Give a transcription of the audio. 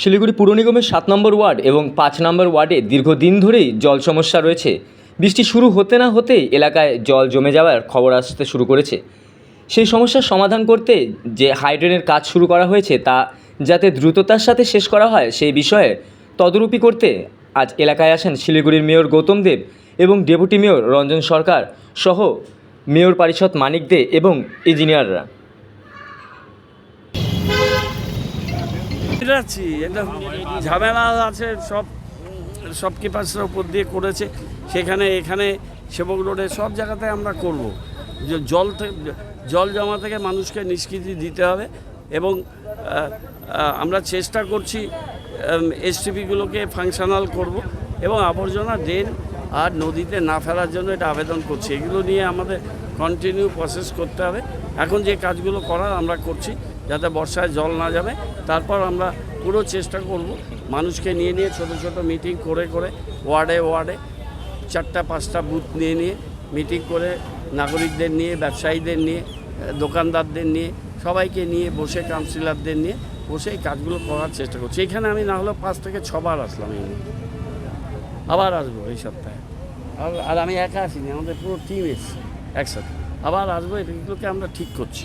শিলিগুড়ি পুর নিগমের সাত নম্বর ওয়ার্ড এবং পাঁচ নম্বর ওয়ার্ডে দীর্ঘদিন ধরেই জল সমস্যা রয়েছে। বৃষ্টি শুরু হতে না হতেই এলাকায় জল জমে যাওয়ার খবর আসতে শুরু করেছে। সেই সমস্যার সমাধান করতে যে হাইড্রেনের কাজ শুরু করা হয়েছে তা যাতে দ্রুততার সাথে শেষ করা হয় সেই বিষয়ে তদারকি করতে আজ এলাকায় আসেন শিলিগুড়ির মেয়র গৌতম দেব এবং ডেপুটি মেয়র রঞ্জন সরকার সহ মেয়র পরিষদ মানিক দে এবং ইঞ্জিনিয়াররা। যাচ্ছি এটা ঝামেলা আছে, সব সব কিপার্সের উপর দিয়ে করেছে। সেখানে, এখানে সেবক রোডে সব জায়গাতে আমরা করব। যে জল জল জমা থেকে মানুষকে নিষ্কৃতি দিতে হবে এবং আমরা চেষ্টা করছি এসটিপিগুলোকে ফাংশনাল করব এবং আবর্জনা ড্রেন আর নদীতে না ফেলার জন্য এটা আবেদন করছি। এগুলো নিয়ে আমাদের কন্টিনিউ প্রসেস করতে হবে। এখন যে কাজগুলো করার আমরা করছি যাতে বর্ষায় জল না যাবে। তারপর আমরা পুরো চেষ্টা করব মানুষকে নিয়ে নিয়ে ছোট ছোট মিটিং করে করে ওয়ার্ডে ওয়ার্ডে চারটা, পাঁচটা বুথ নিয়ে নিয়ে মিটিং করে নাগরিকদের নিয়ে, ব্যবসায়ীদের নিয়ে, দোকানদারদের নিয়ে, সবাইকে নিয়ে বসে কাউন্সিলরদের নিয়ে বসে এই কাজগুলো করার চেষ্টা করছি। এখানে আমি না হলেও পাঁচ থেকে ছবার আসলাম এই। আবার আসব এই সপ্তাহে। আর আর আমি একা আসিনি, আমাদের পুরো টিম এসছে একসাথে। আবার আসব এগুলোকে আমরা ঠিক করছি।